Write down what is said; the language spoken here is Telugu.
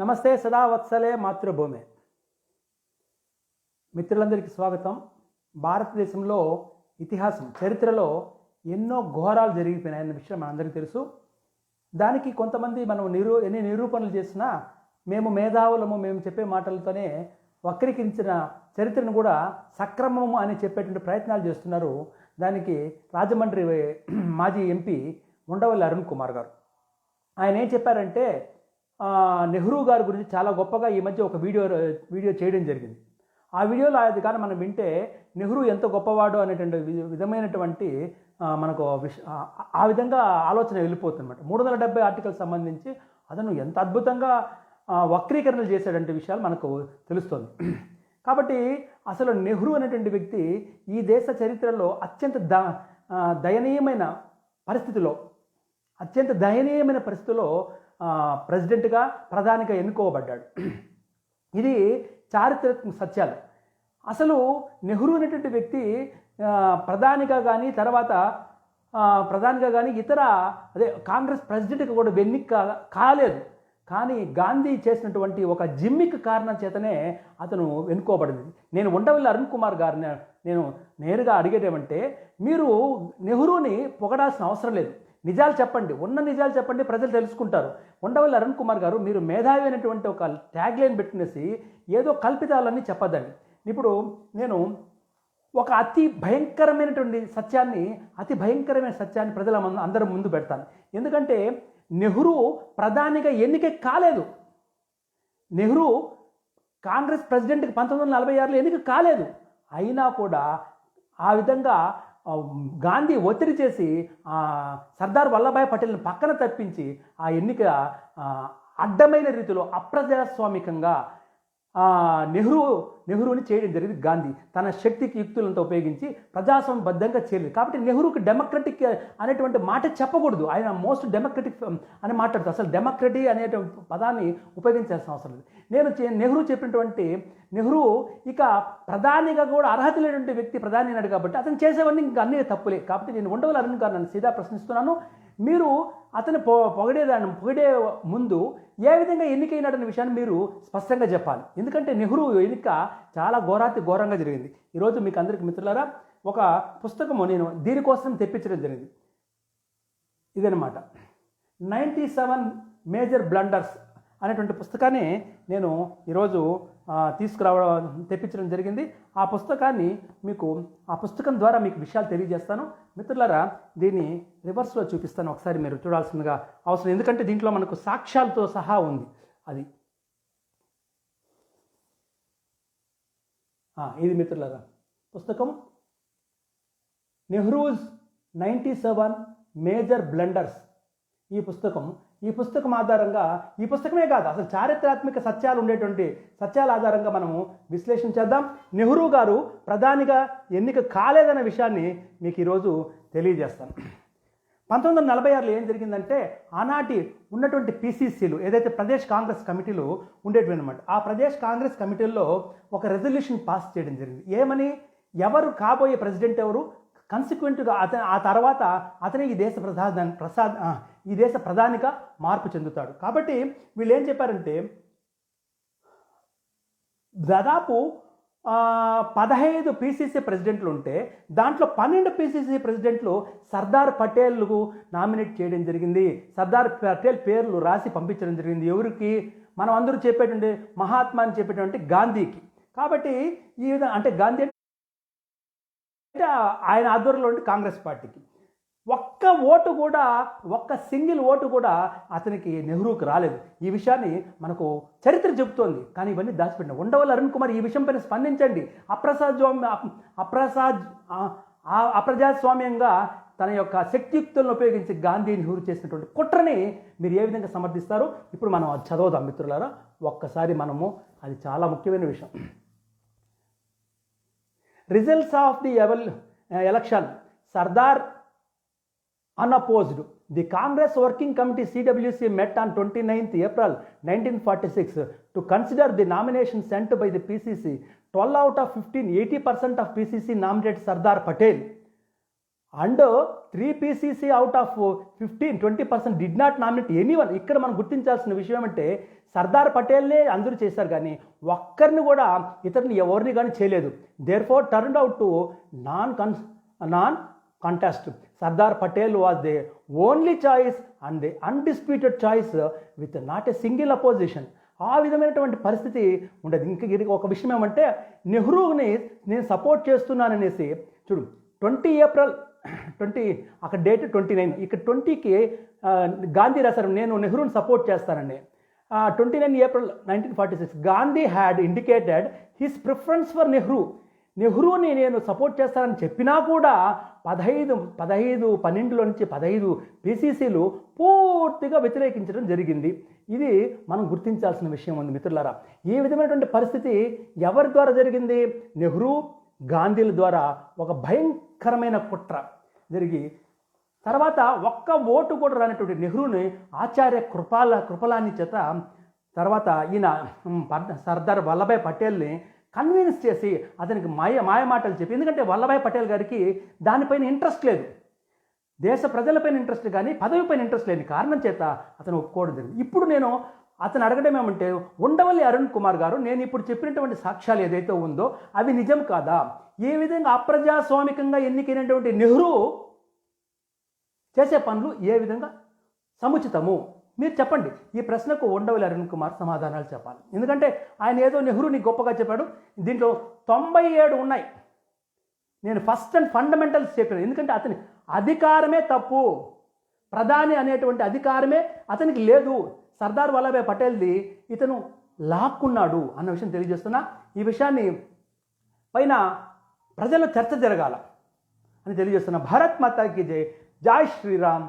నమస్తే సదా వత్సలే మాతృభూమి మిత్రులందరికీ స్వాగతం భారతదేశంలో ఇతిహాసం చరిత్రలో ఎన్నో ఘోరాలు జరిగిపోయినాయన్న విషయం మనందరికీ తెలుసు దానికి కొంతమంది మనం నిరూ ఎన్ని నిరూపణలు చేసినా మేము మేధావులము మేము చెప్పే మాటలతోనే వక్రీకరించిన చరిత్రను కూడా సక్రమము అని చెప్పేటువంటి ప్రయత్నాలు చేస్తున్నారు దానికి రాజమండ్రి మాజీ ఎంపీ ఉండవల్లి అరుణ్ కుమార్ గారు ఆయన ఏం చెప్పారంటే నెహ్రూ గారి గురించి చాలా గొప్పగా ఈ మధ్య ఒక వీడియో వీడియో చేయడం జరిగింది ఆ వీడియోలో అది కానీ మనం వింటే నెహ్రూ ఎంత గొప్పవాడు అనేటువంటి విధమైనటువంటి మనకు విష ఆ విధంగా ఆలోచన వెళ్ళిపోతుందన్నమాట మూడు వందల డెబ్బై ఆర్టికల్ సంబంధించి అతను ఎంత అద్భుతంగా వక్రీకరణలు చేశాడంటే విషయాలు మనకు తెలుస్తుంది కాబట్టి అసలు నెహ్రూ అనేటువంటి వ్యక్తి ఈ దేశ చరిత్రలో అత్యంత ద దయనీయమైన పరిస్థితిలో అత్యంత దయనీయమైన పరిస్థితిలో ప్రెసిడెంట్గా ప్రధానిగా ఎన్నుకోబడ్డాడు ఇది చారిత్రక సత్యాలు అసలు నెహ్రూ అనేటువంటి వ్యక్తి ప్రధానిగా కానీ తర్వాత ప్రధానిగా కానీ ఇతర అదే కాంగ్రెస్ ప్రెసిడెంట్గా కూడా వెన్నిక కాలేదు కానీ గాంధీ చేసినటువంటి ఒక జిమ్మిక్ కారణం చేతనే అతను వెనుకోబడింది నేను ఉండవల్లి అరుణ్ కుమార్ గారిని నేను నేరుగా అడిగేటేమంటే మీరు నెహ్రూని పొగడాల్సిన అవసరం లేదు నిజాలు చెప్పండి ఉన్న నిజాలు చెప్పండి ప్రజలు తెలుసుకుంటారు ఉండవల్లి అరుణ్ కుమార్ గారు మీరు మేధావి అయినటువంటి ఒక ట్యాగ్ లైన్ పెట్టినేసి ఏదో కల్పితాలని చెప్పదండి ఇప్పుడు నేను ఒక అతి భయంకరమైనటువంటి సత్యాన్ని అతి భయంకరమైన సత్యాన్ని ప్రజల అందరం ముందు పెడతాను ఎందుకంటే నెహ్రూ ప్రధానిగా ఎన్నిక కాలేదు నెహ్రూ కాంగ్రెస్ ప్రెసిడెంట్కి పంతొమ్మిది వందల నలభై ఆరులో ఎన్నిక కాలేదు అయినా కూడా ఆ విధంగా గాంధీ ఒత్తిడి చేసి సర్దార్ వల్లభాయ్ పటేల్ని పక్కన తప్పించి ఆ ఎన్నిక అడ్డమైన రీతిలో అప్రజాస్వామికంగా నెహ్రూ నెహ్రూని చేయడం జరిగింది గాంధీ తన శక్తికి యుక్తులంతా ఉపయోగించి ప్రజాస్వామ్యబద్ధంగా చేయలేదు కాబట్టి నెహ్రూకి డెమోక్రటిక్ అనేటువంటి మాట చెప్పకూడదు ఆయన మోస్ట్ డెమోక్రటిక్ అని మాట్లాడుతూ అసలు డెమోక్రటీ అనే పదాన్ని ఉపయోగించాల్సిన అవసరం లేదు నేను నెహ్రూ చెప్పినటువంటి నెహ్రూ ఇక ప్రధానిగా కూడా అర్హత లేనటువంటి వ్యక్తి ప్రధాని అన్నాడు కాబట్టి అతను చేసేవన్నీ ఇంకా అన్నీ తప్పులే కాబట్టి నేను ఉండవల అరుణ్ గారు నన్ను సీదా ప్రశ్నిస్తున్నాను మీరు అతను పొ పొగడేదాన్ని పొగిడే ముందు ఏ విధంగా ఎన్నికైనాడన్న విషయాన్ని మీరు స్పష్టంగా చెప్పాలి ఎందుకంటే నెహ్రూ ఎన్నిక చాలా ఘోరాతి ఘోరంగా జరిగింది ఈరోజు మీకు అందరికి మిత్రులారా ఒక పుస్తకము నేను దీనికోసం తెప్పించడం జరిగింది ఇదనమాట నైంటీ సెవెన్ మేజర్ బ్లండర్స్ అనేటువంటి పుస్తకాన్ని నేను ఈరోజు తీసుకురావడం తెప్పించడం జరిగింది ఆ పుస్తకాన్ని మీకు ఆ పుస్తకం ద్వారా మీకు విషయాలు తెలియజేస్తాను మిత్రులారా దీన్ని రివర్స్లో చూపిస్తాను ఒకసారి మీరు చూడాల్సిందిగా అవసరం ఎందుకంటే దీంట్లో మనకు సాక్ష్యాలతో సహా ఉంది అది ఇది మిత్రులారా పుస్తకం Nehru's ninety seven major blunders ఈ పుస్తకం ఈ పుస్తకం ఆధారంగా ఈ పుస్తకమే కాదు అసలు చారిత్రాత్మక సత్యాలు ఉండేటువంటి సత్యాల ఆధారంగా మనము విశ్లేషణ చేద్దాం నెహ్రూ గారు ప్రధానిగా ఎన్నిక కాలేదన్న విషయాన్ని మీకు ఈరోజు తెలియజేస్తాను పంతొమ్మిది వందల నలభై ఆరులో ఏం జరిగిందంటే ఆనాటి ఉన్నటువంటి పీసీసీలు ఏదైతే ప్రదేశ్ కాంగ్రెస్ కమిటీలు ఉండేటివి అనమాట ఆ ప్రదేశ్ కాంగ్రెస్ కమిటీల్లో ఒక రెజల్యూషన్ పాస్ చేయడం జరిగింది ఏమని ఎవరు కాబోయే ప్రెసిడెంట్ ఎవరు కన్సిక్వెంట్గా అతను ఆ తర్వాత అతనే ఈ దేశ ప్రధాన ప్రసాద్ ఈ దేశ ప్రధానిగా మార్పు చెందుతాడు కాబట్టి వీళ్ళు ఏం చెప్పారంటే దాదాపు పదహైదు పీసీసీ ప్రెసిడెంట్లు ఉంటే దాంట్లో పన్నెండు పీసీసీ ప్రెసిడెంట్లు సర్దార్ పటేల్కు నామినేట్ చేయడం జరిగింది సర్దార్ పటేల్ పేర్లు రాసి పంపించడం జరిగింది ఎవరికి మనం అందరూ చెప్పేటువంటి మహాత్మా అని చెప్పేటువంటి గాంధీకి కాబట్టి ఈ విధంగా అంటే గాంధీ అంటే ఆయన ఆధ్వర్యంలో ఉంటే కాంగ్రెస్ పార్టీకి ఒక్క ఓటు కూడా ఒక్క సింగిల్ ఓటు కూడా అతనికి నెహ్రూకి రాలేదు ఈ విషయాన్ని మనకు చరిత్ర చెబుతోంది కానీ ఇవన్నీ దాచిపెట్టిన ఉండవల్లి అరుణ్ కుమార్ ఈ విషయం పైన స్పందించండి అప్రసాద్వామ్య అప్రసా అప్రజాస్వామ్యంగా తన యొక్క శక్తియుక్తులను ఉపయోగించి గాంధీ నెహ్రూ చేసినటువంటి కుట్రని మీరు ఏ విధంగా సమర్థిస్తారు ఇప్పుడు మనం చదవదాం మిత్రులారా ఒక్కసారి మనము అది చాలా ముఖ్యమైన విషయం Results of the uh, election, Sardar unopposed. The Congress Working Committee CWC met on 29th April 1946 to consider the nomination sent by the PCC. 12 out of 15, 80% of PCC nominated Sardar Patel. And three PCC out of fifteen twenty percent did not nominate one ఇక్కడ మనం గుర్తించాల్సిన విషయం అంటే సర్దార్ పటేల్నే అందరూ చేశారు కానీ ఒక్కరిని కూడా ఇతరుని ఎవరిని కానీ చేయలేదు therefore turn out to non con non contest Sardar Patel was the only choice and the undisputed choice with not a single opposition ఆ విధమైనటువంటి పరిస్థితి ఉండదు ఇంకా ఒక విషయం ఏమంటే నెహ్రూని నేను సపోర్ట్ చేస్తున్నాననేసి చూడు ట్వంటీ ఏప్రిల్ ట్వంటీ అక్కడ డేట్ ట్వంటీ నైన్ ఇక్కడ ట్వంటీకి గాంధీ రాశారు నేను నెహ్రూని సపోర్ట్ చేస్తానండి twenty nine April nineteen forty six Gandhi had indicated his preference for Nehru నెహ్రూని నేను సపోర్ట్ చేస్తానని చెప్పినా కూడా పదహైదు పదహైదు పన్నెండులో నుంచి పదహైదు పిసిసిలు పూర్తిగా వ్యతిరేకించడం జరిగింది ఇది మనం గుర్తించాల్సిన విషయం ఉంది మిత్రులారా ఈ విధమైనటువంటి పరిస్థితి ఎవరి ద్వారా జరిగింది నెహ్రూ గాంధీల ద్వారా ఒక భయంకరమైన కుట్ర జరిగి తర్వాత ఒక్క ఓటు కూడా రానటువంటి నెహ్రూని ఆచార్య కృపాల కృపలాన్ని చేత తర్వాత ఈయన సర్దార్ వల్లభాయ్ పటేల్ని కన్విన్స్ చేసి అతనికి మాయ మాయ మాటలు చెప్పి ఎందుకంటే వల్లభాయ్ పటేల్ గారికి దానిపైన ఇంట్రెస్ట్ లేదు దేశ ప్రజలపైన ఇంట్రెస్ట్ కానీ పదవిపైన ఇంట్రెస్ట్ లేని కారణం చేత అతను ఒప్పుకోవడం జరిగింది ఇప్పుడు నేను అతను అడగడం ఏమంటే ఉండవల్లి అరుణ్ కుమార్ గారు నేను ఇప్పుడు చెప్పినటువంటి సాక్ష్యాలు ఏదైతే ఉందో అవి నిజం కాదా ఏ విధంగా అప్రజాస్వామికంగా ఎన్నికైనటువంటి నెహ్రూ చేసే పనులు ఏ విధంగా సముచితము మీరు చెప్పండి ఈ ప్రశ్నకు ఉండవల్లి అరుణ్ కుమార్ సమాధానాలు చెప్పాలి ఎందుకంటే ఆయన ఏదో నెహ్రూని గొప్పగా చెప్పాడు దీంట్లో తొంభై ఏడు ఉన్నాయి నేను ఫస్ట్ అండ్ ఫండమెంటల్స్ చెప్పాను ఎందుకంటే అతని అధికారమే తప్పు ప్రధాని అనేటువంటి అధికారమే అతనికి లేదు సర్దార్ వల్లభాయ్ పటేల్ది ఇతను లాక్కున్నాడు అన్న విషయం తెలియజేస్తున్నా ఈ విషయాన్ని పైన ప్రజల్లో చర్చ జరగాల అని తెలియజేస్తున్నా భారత్ మాతాకి జై జై శ్రీరామ్